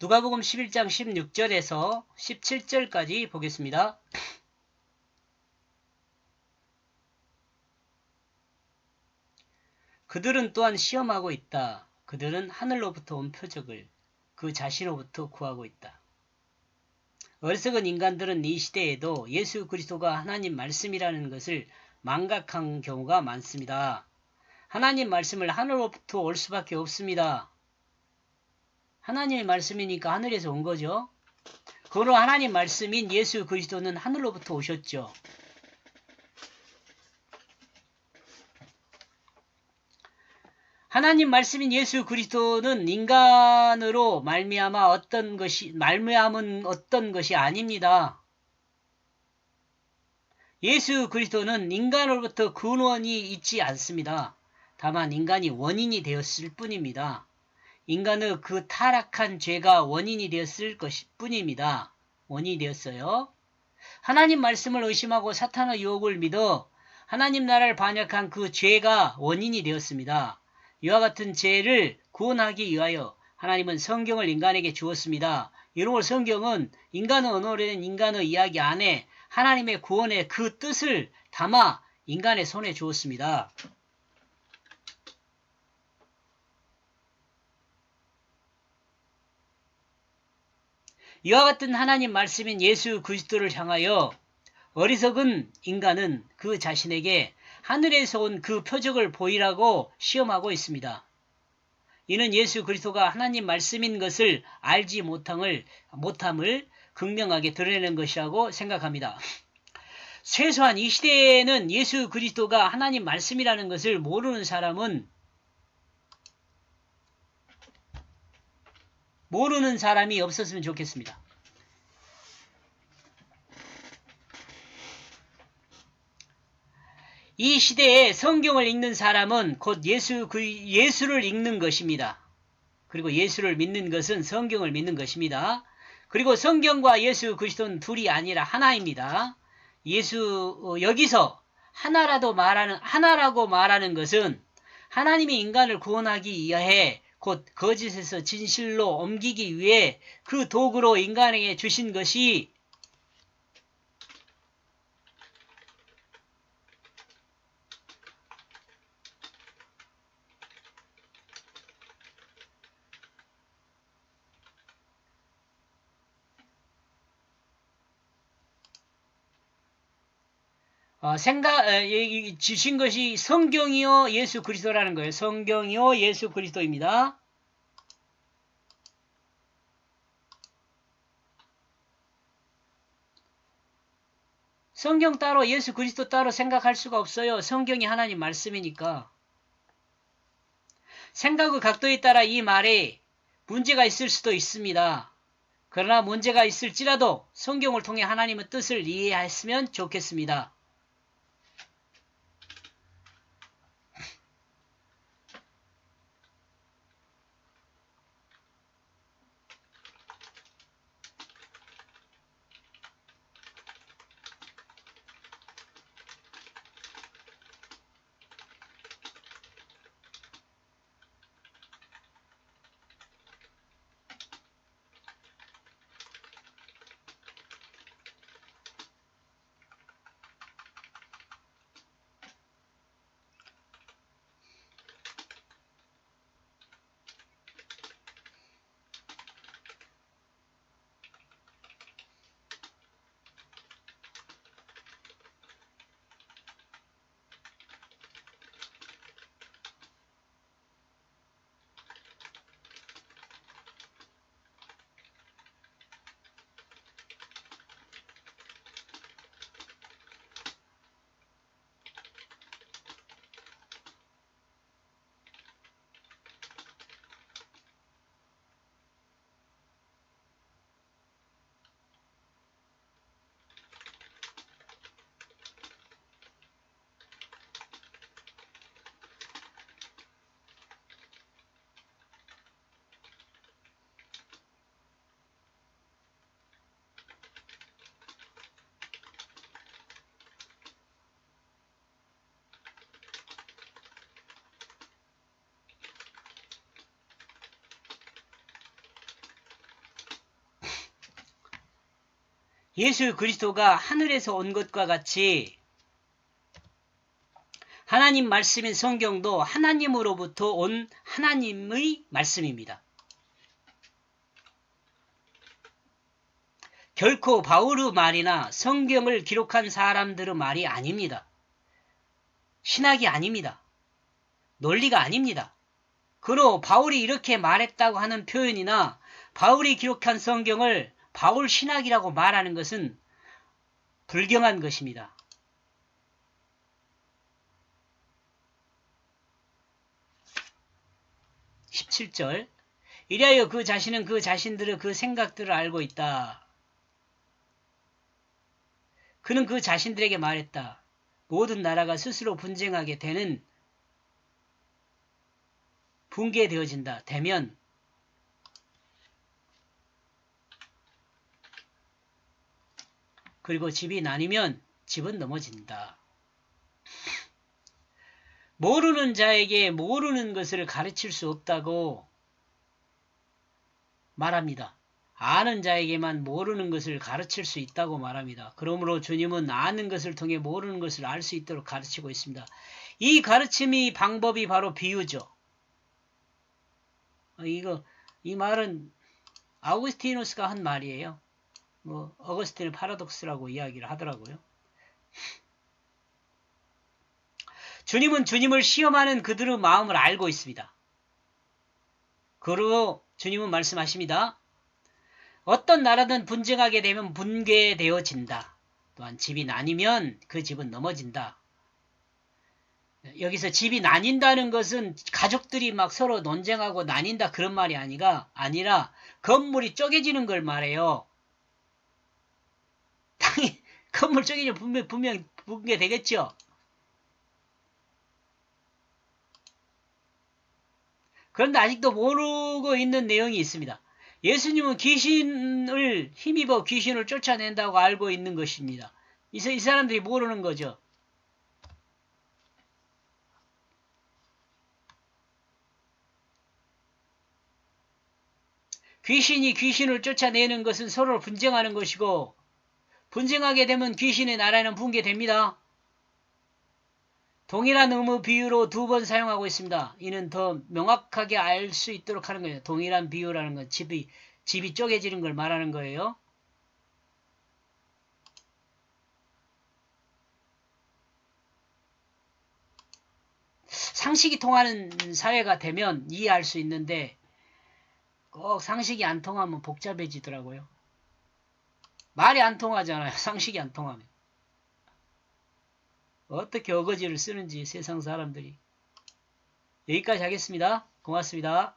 누가복음 11장 16절에서 17절까지 보겠습니다. 그들은 또한 시험하고 있다. 그들은 하늘로부터 온 표적을 그 자신으로부터 구하고 있다. 어리석은 인간들은 이 시대에도 예수 그리스도가 하나님 말씀이라는 것을 망각한 경우가 많습니다. 하나님 말씀을 하늘로부터 올 수밖에 없습니다. 하나님의 말씀이니까 하늘에서 온 거죠. 그로 하나님 말씀인 예수 그리스도는 하늘로부터 오셨죠. 하나님 말씀인 예수 그리스도는 인간으로 말미암아 어떤 것이 말미암은 어떤 것이 아닙니다. 예수 그리스도는 인간으로부터 근원이 있지 않습니다. 다만 인간이 원인이 되었을 뿐입니다. 인간의 그 타락한 죄가 원인이 되었을 것 뿐입니다. 원인이 되었어요. 하나님 말씀을 의심하고 사탄의 유혹을 믿어 하나님 나라를 반역한 그 죄가 원인이 되었습니다. 이와 같은 죄를 구원하기 위하여 하나님은 성경을 인간에게 주었습니다. 이런 성경은 인간의 언어로 된 인간의 이야기 안에 하나님의 구원의 그 뜻을 담아 인간의 손에 주었습니다. 이와 같은 하나님 말씀인 예수 그리스도를 향하여 어리석은 인간은 그 자신에게 하늘에서 온 그 표적을 보이라고 시험하고 있습니다. 이는 예수 그리스도가 하나님 말씀인 것을 알지 못함을, 못함을 극명하게 드러내는 것이라고 생각합니다. 최소한 이 시대에는 예수 그리스도가 하나님 말씀이라는 것을 모르는 사람은 모르는 사람이 없었으면 좋겠습니다. 이 시대에 성경을 읽는 사람은 곧 예수 그 예수를 읽는 것입니다. 그리고 예수를 믿는 것은 성경을 믿는 것입니다. 그리고 성경과 예수 그리스도는 둘이 아니라 하나입니다. 예수 어, 여기서 하나라도 말하는 하나라고 말하는 것은 하나님이 인간을 구원하기 위해 곧 거짓에서 진실로 옮기기 위해 그 도구로 인간에게 주신 것이 어, 생각, 주신 것이 성경이요 예수 그리스도라는 거예요. 성경이요 예수 그리스도입니다. 성경 따로 예수 그리스도 따로 생각할 수가 없어요. 성경이 하나님 말씀이니까. 생각의 각도에 따라 이 말에 문제가 있을 수도 있습니다. 그러나 문제가 있을지라도 성경을 통해 하나님의 뜻을 이해했으면 좋겠습니다. 예수 그리스도가 하늘에서 온 것과 같이 하나님 말씀인 성경도 하나님으로부터 온 하나님의 말씀입니다. 결코 바울의 말이나 성경을 기록한 사람들의 말이 아닙니다. 신학이 아닙니다. 논리가 아닙니다. 그로 바울이 이렇게 말했다고 하는 표현이나 바울이 기록한 성경을 바울 신학이라고 말하는 것은 불경한 것입니다. (17절) 이리하여 그 자신은 그 자신들의 그 생각들을 알고 있다. 그는 그 자신들에게 말했다. 모든 나라가 스스로 분쟁하게 되는 붕괴되어진다. 되면 그리고 집이 나뉘면 집은 넘어진다. 모르는 자에게 모르는 것을 가르칠 수 없다고 말합니다. 아는 자에게만 모르는 것을 가르칠 수 있다고 말합니다. 그러므로 주님은 아는 것을 통해 모르는 것을 알 수 있도록 가르치고 있습니다. 이 가르침이 방법이 바로 비유죠. 어, 이거 이 말은 아우구스티누스가 한 말이에요. 뭐 어거스틴의 파라독스라고 이야기를 하더라고요. 주님은 주님을 시험하는 그들의 마음을 알고 있습니다. 그리고 주님은 말씀하십니다. 어떤 나라든 분쟁하게 되면 분괴되어진다. 또한 집이 나뉘면 그 집은 넘어진다. 여기서 집이 나뉜다는 것은 가족들이 막 서로 논쟁하고 나뉜다 그런 말이 아니라 건물이 쪼개지는 걸 말해요. 당연히 건물 쪼개지면 분명 분명 붕괴되겠죠. 그런데 아직도 모르고 있는 내용이 있습니다. 예수님은 귀신을 힘입어 귀신을 쫓아낸다고 알고 있는 것입니다. 이, 이 사람들이 모르는 거죠. 귀신이 귀신을 쫓아내는 것은 서로 분쟁하는 것이고 분쟁하게 되면 귀신의 나라는 붕괴됩니다. 동일한 의무 비유로 두 번 사용하고 있습니다. 이는 더 명확하게 알 수 있도록 하는 거예요. 동일한 비유라는 건 집이, 집이 쪼개지는 걸 말하는 거예요. 상식이 통하는 사회가 되면 이해할 수 있는데 꼭 상식이 안 통하면 복잡해지더라고요. 말이 안 통하잖아요. 상식이 안 통하면. 어떻게 어거지를 쓰는지 세상 사람들이. 여기까지 하겠습니다. 고맙습니다.